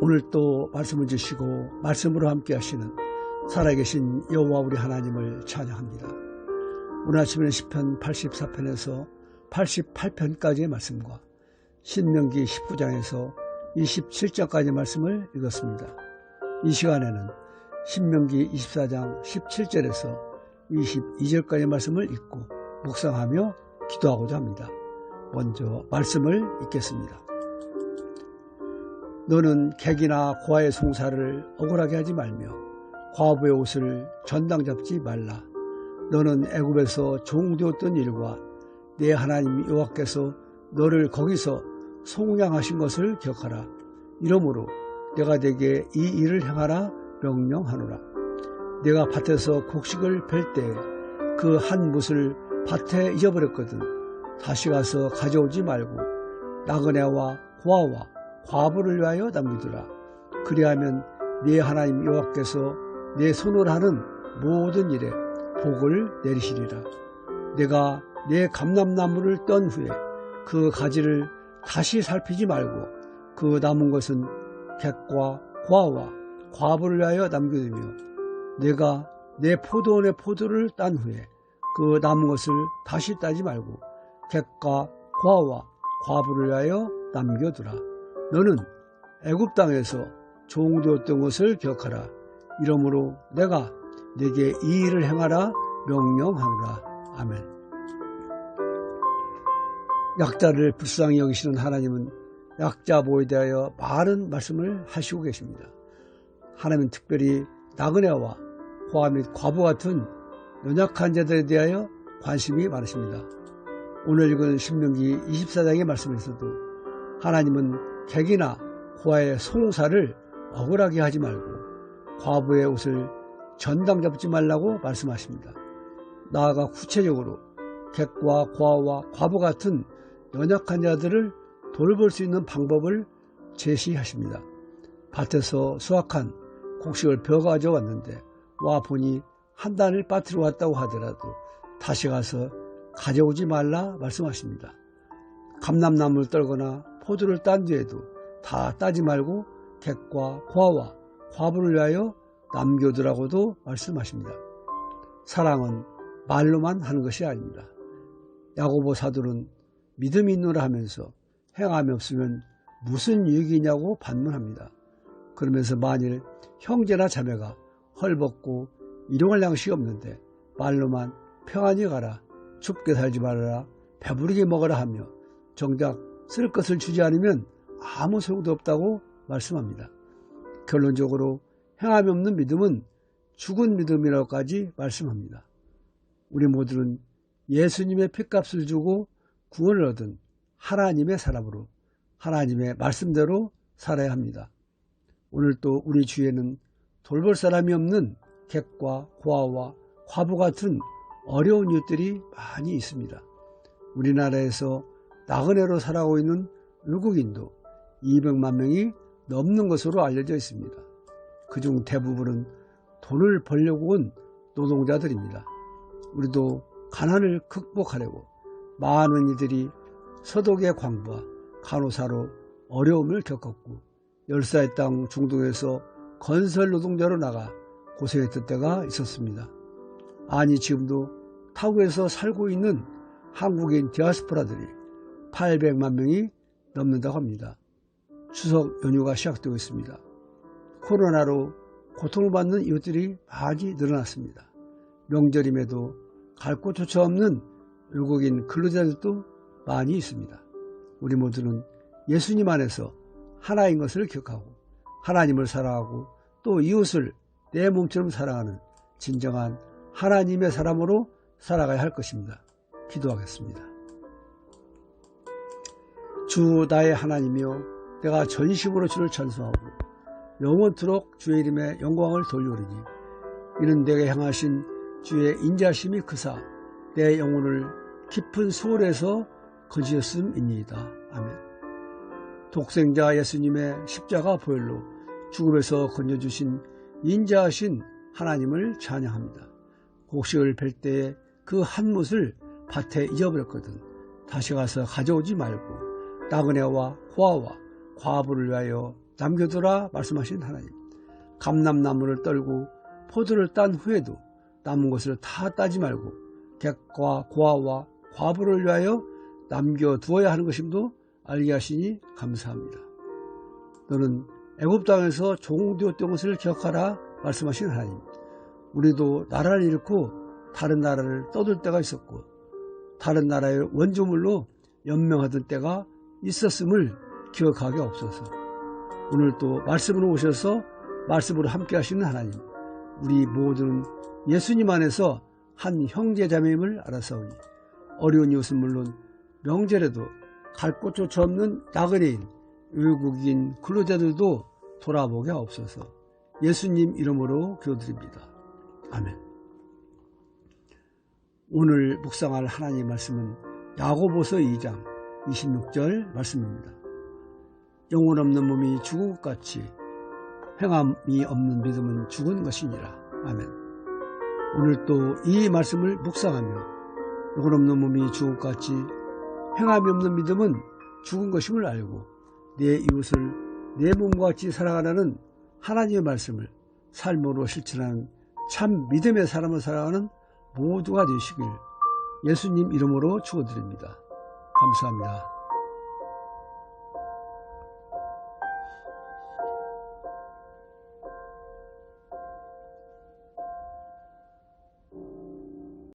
오늘 또 말씀을 주시고 말씀으로 함께 하시는 살아계신 여호와 우리 하나님을 찬양합니다. 오늘 아침에는 10편 84편에서 88편까지의 말씀과 신명기 19장에서 27장까지의 말씀을 읽었습니다. 이 시간에는 신명기 24장 17절에서 22절까지의 말씀을 읽고 묵상하며 기도하고자 합니다. 먼저 말씀을 읽겠습니다. 너는 객이나 고아의 송사를 억울하게 하지 말며 과부의 옷을 전당 잡지 말라. 너는 애굽에서 종되었던 일과 내 하나님 여호와께서 너를 거기서 송양하신 것을 기억하라. 이러므로 내가 내게 이 일을 행하라 명령하노라. 내가 밭에서 곡식을 벨때그 한 못을 밭에 잊어버렸거든. 다시 가서 가져오지 말고 나그네와 고아와 과부를 위하여 남기두라. 그리하면 네 하나님 여호와께서 내 손으로 하는 모든 일에 복을 내리시리라. 내가 내 감람나무를 떤 후에 그 가지를 다시 살피지 말고 그 남은 것은 객과 고아와 과부를 위하여 남겨두며 내가 내 포도원의 포도를 딴 후에 그 남은 것을 다시 따지 말고 객과 고아와 과부를 위하여 남겨두라. 너는 애굽 땅에서 종되었던 것을 기억하라. 이러므로 내가 내게 이 일을 행하라 명령하노라. 아멘. 약자를 불쌍히 여기시는 하나님은 약자 보호에 대하여 많은 말씀을 하시고 계십니다. 하나님은 특별히 나그네와 고아 및 과부 같은 연약한 자들에 대하여 관심이 많으십니다. 오늘 읽은 신명기 24장의 말씀에서도 하나님은 객이나 고아의 송사를 억울하게 하지 말고 과부의 옷을 전당 잡지 말라고 말씀하십니다. 나아가 구체적으로 객과 고아와 과부 같은 연약한 자들을 돌볼 수 있는 방법을 제시하십니다. 밭에서 수확한 곡식을 벼 가져왔는데 와 보니 한 단을 빠뜨려 왔다고 하더라도 다시 가서 가져오지 말라 말씀하십니다. 감람나무를 떨거나 포도를 딴 뒤에도 다 따지 말고 객과 고아와 과부를 위하여 남겨두라고도 말씀하십니다. 사랑은 말로만 하는 것이 아닙니다. 야고보 사도는 믿음이 있노라 하면서 행함이 없으면 무슨 유익이냐고 반문합니다. 그러면서 만일 형제나 자매가 헐벗고 일용할 양식이 없는데 말로만 평안히 가라 춥게 살지 말아라 배부르게 먹어라 하며 정작 쓸 것을 주지 않으면 아무 소용도 없다고 말씀합니다. 결론적으로 행함이 없는 믿음은 죽은 믿음이라고까지 말씀합니다. 우리 모두는 예수님의 핏값을 주고 구원을 얻은 하나님의 사람으로 하나님의 말씀대로 살아야 합니다. 오늘 또 우리 주위에는 돌볼 사람이 없는 객과 고아와 과부 같은 어려운 이웃들이 많이 있습니다. 우리나라에서 나그네로 살아가고 있는 외국인도 200만 명이 넘는 것으로 알려져 있습니다. 그중 대부분은 돈을 벌려고 온 노동자들입니다. 우리도 가난을 극복하려고 많은 이들이 서독의 광부와 간호사로 어려움을 겪었고 열사의 땅 중동에서 건설 노동자로 나가 고생했던 때가 있었습니다. 아니 지금도 타국에서 살고 있는 한국인 디아스포라들이 800만 명이 넘는다고 합니다. 추석 연휴가 시작되고 있습니다. 코로나로 고통을 받는 이웃들이 많이 늘어났습니다. 명절임에도 갈 곳조차 없는 외국인 근로자들도 많이 있습니다. 우리 모두는 예수님 안에서 하나인 것을 기억하고 하나님을 사랑하고 또 이웃을 내 몸처럼 사랑하는 진정한 하나님의 사람으로 살아가야 할 것입니다. 기도하겠습니다. 주 나의 하나님이여 내가 전심으로 주를 찬송하고 영원토록 주의 이름에 영광을 돌려오리니 이는 내게 향하신 주의 인자심이 크사 내 영혼을 깊은 수월에서 거지었음이니이다. 아멘. 독생자 예수님의 십자가 보혈로 죽음에서 건져주신 인자하신 하나님을 찬양합니다. 곡식을 벨 때에 그 한 못을 밭에 잊어버렸거든. 다시 가서 가져오지 말고 나그네와 호아와 과부를 위하여 남겨두라 말씀하신 하나님. 감남나무를 떨고 포도를 딴 후에도 남은 것을 다 따지 말고 객과 고아와 과부를 위하여 남겨두어야 하는 것임도 알게 하시니 감사합니다. 너는 애굽 땅에서 종되었던 것을 기억하라 말씀하신 하나님. 우리도 나라를 잃고 다른 나라를 떠들 때가 있었고 다른 나라의 원조물로 연명하던 때가 있었음을 기억하게 없어서 오늘 또 말씀으로 오셔서 말씀으로 함께 하시는 하나님 우리 모두는 예수님 안에서 한 형제 자매임을 알아서오니 어려운 이웃은 물론 명절에도 갈 곳조차 없는 나그네인 외국인 근로자들도 돌아보게 없어서 예수님 이름으로 기도드립니다. 아멘. 오늘 묵상할 하나님 말씀은 야고보서 2장 26절 말씀입니다. 영혼 없는 몸이 죽은 것 같이 행함이 없는 믿음은 죽은 것이니라. 아멘. 오늘 또 이 말씀을 묵상하며 영혼 없는 몸이 죽은 것 같이 행함이 없는 믿음은 죽은 것임을 알고 내 이웃을 내 몸과 같이 살아가라는 하나님의 말씀을 삶으로 실천하는 참 믿음의 사람을 살아가는 모두가 되시길 예수님 이름으로 축원드립니다. 감사합니다.